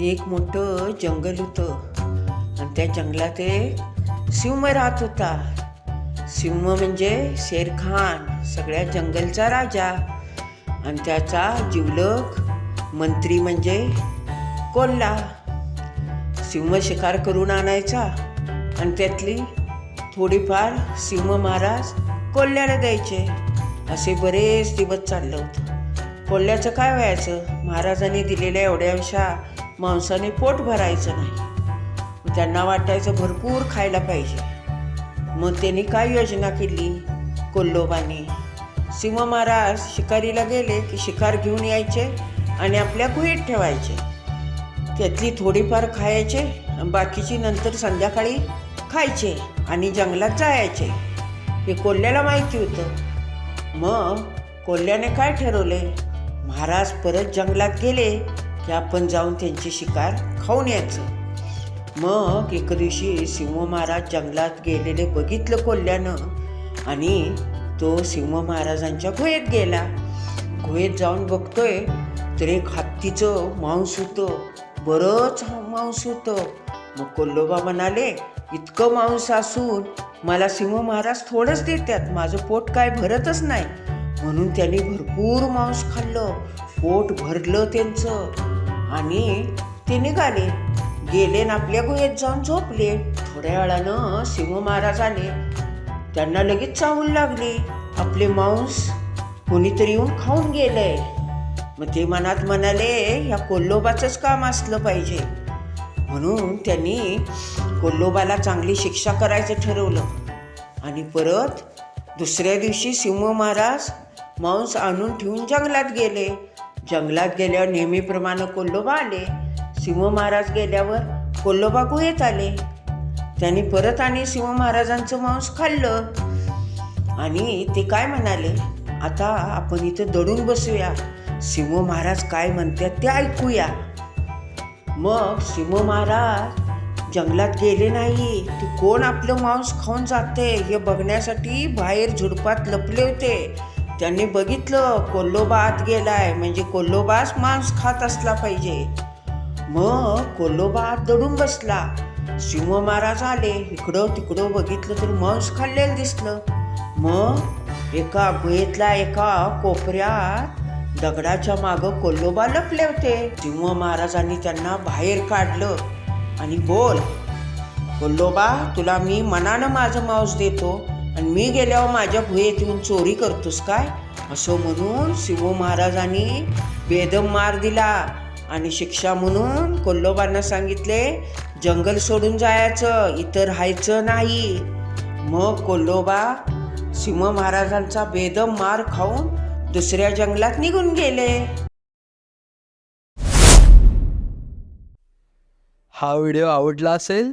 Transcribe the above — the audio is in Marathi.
एक मोठं जंगल होतं. आणि त्या जंगलात एक सिंह राहत होता. सिंह म्हणजे शेरखान सगळ्या जंगलचा राजा. आणि त्याचा जिवलक मंत्री म्हणजे कोल्हा. सिंह शिकार करून आणायचा. आणि त्यातली थोडीफार सिंह महाराज कोल्ह्याला द्यायचे. असे बरेच दिवस चाललं होतं. कोल्ह्याचं काय व्हायचं? महाराजांनी दिलेल्या एवढ्याशा मांसाने पोट भरायचं नाही. त्यांना वाटायचं भरपूर खायला पाहिजे. मग त्यांनी काय योजना केली? कोल्होबाने सिंह महाराज शिकारीला गेले की शिकार घेऊन यायचे आणि आपल्या गुहीत ठेवायचे. त्यातली थोडीफार खायचे बाकीची नंतर संध्याकाळी खायचे आणि जंगलात जायचे. हे कोल्ह्याला माहिती होतं. मग कोल्ह्याने काय ठरवले? महाराज परत जंगलात गेले. की आपण जाऊन त्यांची शिकार खाऊन यायचं. मग एके दिवशी सिंह महाराज जंगलात गेलेले बघितलं कोल्ह्यानं आणि तो सिंह महाराजांच्या गुहेत गेला. गुहेत जाऊन बघतोय तर एक हत्तीचं मांस होतं. बरंच मांस होतं. मग कोल्होबा म्हणाले इतकं मांस असून मला सिंह महाराज थोडंच देतात. माझं पोट काय भरतच नाही. म्हणून त्यांनी भरपूर मांस खाल्लं पोट भरलं त्यांचं. आणि ते निघाले. गेले ना आपल्या गुहेत जाऊन झोपले. थोड्या वेळानं सिंह महाराज आले त्यांना लगेच चावून लागली. आपले मांस कोणीतरी येऊन खाऊन गेलंय मग ते मनात म्हणाले ह्या कोल्लोबाचंच काम असलं पाहिजे. म्हणून त्यांनी कोल्लोबाला चांगली शिक्षा करायचं ठरवलं. आणि परत दुसऱ्या दिवशी सिंह महाराज मांस आणून ठेवून जंगलात गेले. जंगलात गेल्यावर नेहमीप्रमाणे कोल्लोबा आले. सिंह महाराज गेल्यावर कोल्लोबा गुहेत आले. त्यांनी परत आणि सिंह महाराजांचं मांस खाल्लं. आणि ते काय म्हणाले? आता आपण इथं दडून बसूया. सिंह महाराज काय म्हणतात ते ऐकूया. मग सिंह महाराज जंगलात गेले नाही. ते कोण आपलं मांस खाऊन जाते हे बघण्यासाठी बाहेर झुडपात लपले होते. त्यांनी बघितलं कोल्लोबा आत गेलाय. म्हणजे कोल्लोबाच मांस खात असला पाहिजे. मग कोल्लोबा आत दडून बसला. सिंह महाराज आले. इकडं तिकडं बघितलं तर मांस खाल्लेलं दिसलं. मग एका गुहेतल्या एका कोपऱ्यात दगडाच्या मागं कोल्लोबा लपले होते. सिंह महाराजांनी त्यांना बाहेर काढलं आणि बोल कोल्लोबा तुला मी मनानं माझं मांस देतो. आणि मी गेल्यावर माझ्या भुयेत येऊन चोरी करतोस काय? असं म्हणून शिव महाराजांनी बेदम मार दिला आणि शिक्षा म्हणून कोल्होबांना सांगितले जंगल सोडून जायचं इतर राहायचं नाही. मग कोल्होबा सिंह महाराजांचा बेदम मार खाऊन दुसऱ्या जंगलात निघून गेले. हा व्हिडिओ आवडला असेल